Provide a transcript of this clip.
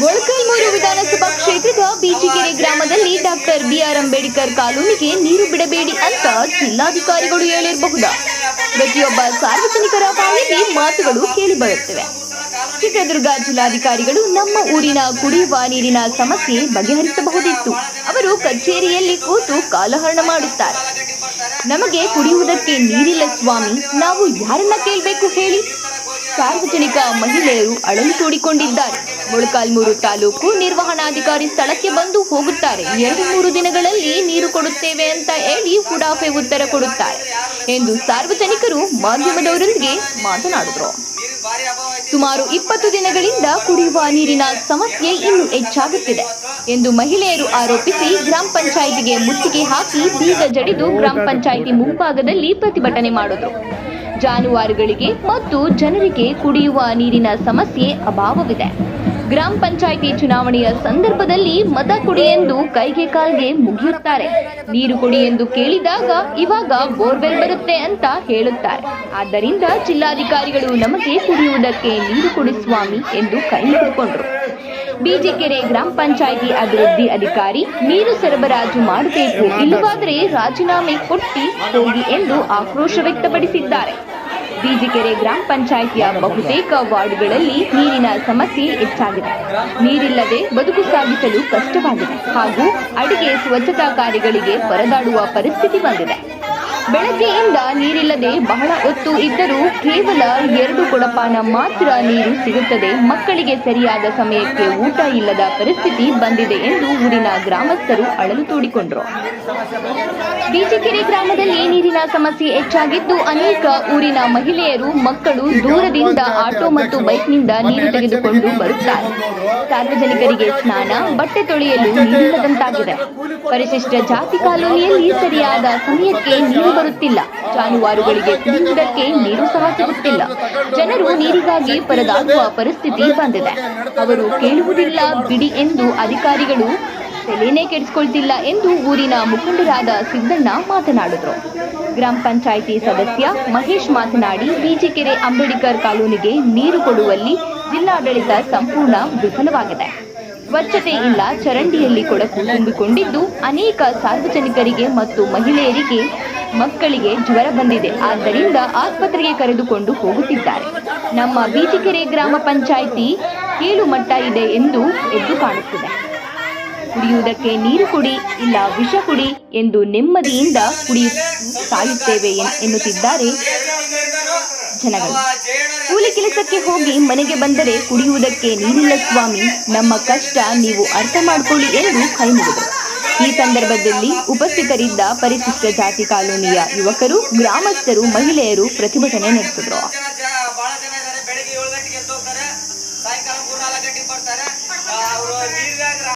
ಮೊಳಕಾಲ್ಮೂರು ವಿಧಾನಸಭಾ ಕ್ಷೇತ್ರದ ಬೀಚಿಗೆರೆ ಗ್ರಾಮದಲ್ಲಿ ಡಾಕ್ಟರ್ ಬಿಆರ್ ಅಂಬೇಡ್ಕರ್ ಕಾಲೋನಿಗೆ ನೀರು ಬಿಡಬೇಡಿ ಅಂತ ಜಿಲ್ಲಾಧಿಕಾರಿಗಳು ಹೇಳಿರಬಹುದು? ಪ್ರತಿಯೊಬ್ಬ ಸಾರ್ವಜನಿಕರ ಬಾಯಲ್ಲಿ ಮಾತುಗಳು ಕೇಳಿಬರುತ್ತಿವೆ. ಚಿತ್ರದುರ್ಗ ಜಿಲ್ಲಾಧಿಕಾರಿಗಳು ನಮ್ಮ ಊರಿನ ಕುಡಿಯುವ ನೀರಿನ ಸಮಸ್ಯೆ ಬಗೆಹರಿಸಬಹುದಿತ್ತು. ಅವರು ಕಚೇರಿಯಲ್ಲಿ ಕೂತು ಕಾಲಹರಣ ಮಾಡುತ್ತಾರೆ. ನಮಗೆ ಕುಡಿಯುವುದಕ್ಕೆ ನೀರಿಲ್ಲ ಸ್ವಾಮಿ, ನಾವು ಯಾರನ್ನ ಕೇಳಬೇಕು ಹೇಳಿ? ಸಾರ್ವಜನಿಕ ಮಹಿಳೆಯರು ಅಳಲು ತೋಡಿಕೊಂಡಿದ್ದಾರೆ. ಮೊಳಕಾಲ್ಮೂರು ತಾಲೂಕು ನಿರ್ವಹಣಾಧಿಕಾರಿ ಸ್ಥಳಕ್ಕೆ ಬಂದು ಹೋಗುತ್ತಾರೆ. ಎರಡು ಮೂರು ದಿನಗಳಲ್ಲಿ ನೀರು ಕೊಡುತ್ತೇವೆ ಅಂತ ಹೇಳಿ ಹುಡಾಫೆ ಉತ್ತರ ಕೊಡುತ್ತಾರೆ. ಎಂದು ಸಾರ್ವಜನಿಕರು ಮಾಧ್ಯಮದವರೊಂದಿಗೆ ಮಾತನಾಡಿದರು. ಸುಮಾರು ಇಪ್ಪತ್ತು ದಿನಗಳಿಂದ ಕುಡಿಯುವ ನೀರಿನ ಸಮಸ್ಯೆ ಇನ್ನೂ ಹೆಚ್ಚಾಗುತ್ತಿದೆ ಎಂದು ಮಹಿಳೆಯರು ಆರೋಪಿಸಿ ಗ್ರಾಮ ಪಂಚಾಯಿತಿಗೆ ಮುತ್ತಿಗೆ ಹಾಕಿ ಬೀಗ ಜಡಿದು ಗ್ರಾಮ ಪಂಚಾಯಿತಿ ಮುಂಭಾಗದಲ್ಲಿ ಪ್ರತಿಭಟನೆ ಮಾಡಿದ್ರು. ಜಾನುವಾರುಗಳಿಗೆ ಮತ್ತು ಜನರಿಗೆ ಕುಡಿಯುವ ನೀರಿನ ಸಮಸ್ಯೆ ಅಭಾವವಿದೆ. ಗ್ರಾಮ ಪಂಚಾಯಿತಿ ಚುನಾವಣೆಯ ಸಂದರ್ಭದಲ್ಲಿ ಮತ ಕೊಡಿ ಎಂದು ಕೈಗೆ ಕಾಲ್ಗೆ ಮುಗಿಯುತ್ತಾರೆ. ನೀರು ಕೊಡಿ ಎಂದು ಕೇಳಿದಾಗ ಇವಾಗ ಬೋರ್ವೆಲ್ ಬರುತ್ತೆ ಅಂತ ಹೇಳುತ್ತಾರೆ. ಆದ್ದರಿಂದ ಜಿಲ್ಲಾಧಿಕಾರಿಗಳು ನಮಗೆ ಕುಡಿಯುವುದಕ್ಕೆ ನೀರು ಕೊಡಿ ಸ್ವಾಮಿ ಎಂದು ಕೈ ಹಿಡಿದುಕೊಂಡ್ರು. ಬೀಜಿಕೆರೆ ಗ್ರಾಮ ಪಂಚಾಯಿತಿ ಅಭಿವೃದ್ಧಿ ಅಧಿಕಾರಿ ನೀರು ಸರಬರಾಜು ಮಾಡಬೇಕು. ಇಲ್ಲವಾದರೆ ರಾಜೀನಾಮೆ ಕೊಟ್ಟಿ ಹೋಗಿ ಎಂದು ಆಕ್ರೋಶ ವ್ಯಕ್ತಪಡಿಸಿದ್ದಾರೆ. ಬೀಜಿಕೆರೆ ಗ್ರಾಮ ಪಂಚಾಯಿತಿಯ ಬಹುತೇಕ ವಾರ್ಡ್ಗಳಲ್ಲಿ ನೀರಿನ ಸಮಸ್ಯೆ ಹೆಚ್ಚಾಗಿದೆ. ನೀರಿಲ್ಲದೆ ಬದುಕು ಸಾಗಿಸಲು ಕಷ್ಟವಾಗಿದೆ ಹಾಗೂ ಅಡಿಗೆ ಸ್ವಚ್ಛತಾ ಕಾರ್ಯಗಳಿಗೆ ಪರದಾಡುವ ಪರಿಸ್ಥಿತಿ ಬಂದಿದೆ. ಬೆಳಗ್ಗೆಯಿಂದ ನೀರಿಲ್ಲದೆ ಬಹಳ ಹೊತ್ತು ಇದ್ದರೂ ಕೇವಲ ಎರಡು ಕೊಡಪಾನ ಮಾತ್ರ ನೀರು ಸಿಗುತ್ತದೆ. ಮಕ್ಕಳಿಗೆ ಸರಿಯಾದ ಸಮಯಕ್ಕೆ ಊಟ ಇಲ್ಲದ ಪರಿಸ್ಥಿತಿ ಬಂದಿದೆ ಎಂದು ಊರಿನ ಗ್ರಾಮಸ್ಥರು ಅಳಲು ತೋಡಿಕೊಂಡರು. ಬೀಚಕೆರೆ ಗ್ರಾಮದಲ್ಲಿ ನೀರಿನ ಸಮಸ್ಯೆ ಹೆಚ್ಚಾಗಿದ್ದು ಅನೇಕ ಊರಿನ ಮಹಿಳೆಯರು, ಮಕ್ಕಳು ದೂರದಿಂದ ಆಟೋ ಮತ್ತು ಬೈಕ್ನಿಂದ ನೀರು ತೆಗೆದುಕೊಂಡು ಬರುತ್ತಾರೆ. ಸಾರ್ವಜನಿಕರಿಗೆ ಸ್ನಾನ, ಬಟ್ಟೆ ತೊಳೆಯಲು ನೀರಿಲ್ಲದಂತಾಗಿದೆ. ಪರಿಶಿಷ್ಟ ಜಾತಿ ಕಾಲೋನಿಯಲ್ಲಿ ಸರಿಯಾದ ಸಮಯಕ್ಕೆ ನೀರು ಬರುತ್ತಿಲ್ಲ. ಜಾನುವಾರುಗಳಿಗೆ ಕುಡಿಯುವುದಕ್ಕೆ ನೀರು ಸಹ ಸಿಗುತ್ತಿಲ್ಲ. ಜನರು ನೀರಿಗಾಗಿ ಪರದಾಡುವ ಪರಿಸ್ಥಿತಿ ಬಂದಿದೆ. ಅವರು ಕೇಳುವುದಿಲ್ಲ, ಬಿಡಿ ಎಂದು ಅಧಿಕಾರಿಗಳು ತಲೆನೇ ಕೆಡಿಸಿಕೊಳ್ತಿಲ್ಲ ಎಂದು ಊರಿನ ಮುಖಂಡರಾದ ಸಿದ್ದಣ್ಣ ಮಾತನಾಡಿದರು. ಗ್ರಾಮ ಪಂಚಾಯಿತಿ ಸದಸ್ಯ ಮಹೇಶ್ ಮಾತನಾಡಿ, ಬೀಜಿಕೆರೆ ಅಂಬೇಡ್ಕರ್ ಕಾಲೋನಿಗೆ ನೀರು ಕೊಡುವಲ್ಲಿ ಜಿಲ್ಲಾಡಳಿತ ಸಂಪೂರ್ಣ ವಿಫಲವಾಗಿದೆ. ಸ್ವಚ್ಛತೆ ಇಲ್ಲ, ಚರಂಡಿಯಲ್ಲಿ ಕೊಡಕು ತುಂಬಿಕೊಂಡಿದ್ದು ಅನೇಕ ಸಾರ್ವಜನಿಕರಿಗೆ ಮತ್ತು ಮಹಿಳೆಯರಿಗೆ ಮಕ್ಕಳಿಗೆ ಜ್ವರ ಬಂದಿದೆ. ಆದ್ದರಿಂದ ಆಸ್ಪತ್ರೆಗೆ ಕರೆದುಕೊಂಡು ಹೋಗುತ್ತಿದ್ದಾರೆ. ನಮ್ಮ ಬೀಚಿಕೆರೆ ಗ್ರಾಮ ಪಂಚಾಯಿತಿ ಕೀಳು ಮಟ್ಟ ಇದೆ ಎಂದು ಎದ್ದು ಕಾಣುತ್ತಿದೆ. ಕುಡಿಯುವುದಕ್ಕೆ ನೀರು ಕುಡಿ, ಇಲ್ಲ ವಿಷ ಕುಡಿ ಎಂದು ನೆಮ್ಮದಿಯಿಂದ ಕುಡಿಯು ಸಾಯುತ್ತೇವೆ ಎನ್- ಎನ್ನುತ್ತಿದ್ದಾರೆ ಜನಗಳು. ಕೂಲಿ ಕೆಲಸಕ್ಕೆ ಹೋಗಿ ಮನೆಗೆ ಬಂದರೆ ಕುಡಿಯುವುದಕ್ಕೆ ನೀರಿಲ್ಲ ಸ್ವಾಮಿ. ನಮ್ಮ ಕಷ್ಟ ನೀವು ಅರ್ಥ ಮಾಡಿಕೊಳ್ಳಿ ಎಂದು ಕೈ ಮುಗಿದರು. ಈ ಸಂದರ್ಭದಲ್ಲಿ ಉಪಸ್ಥಿತರಿದ್ದ ಪರಿಶಿಷ್ಟ ಜಾತಿ ಕಾಲೋನಿಯ ಯುವಕರು, ಗ್ರಾಮಸ್ಥರು, ಮಹಿಳೆಯರು ಪ್ರತಿಭಟನೆ ನಡೆಸಿದ್ರು. ಸಾಯಂಕಾಲ ಮೂರ್ನಾಲ್ಕು ಗಂಟೆಗೆ ಬರ್ತಾರೆ. ಅವರು ನೀರಿಗಾಗಿ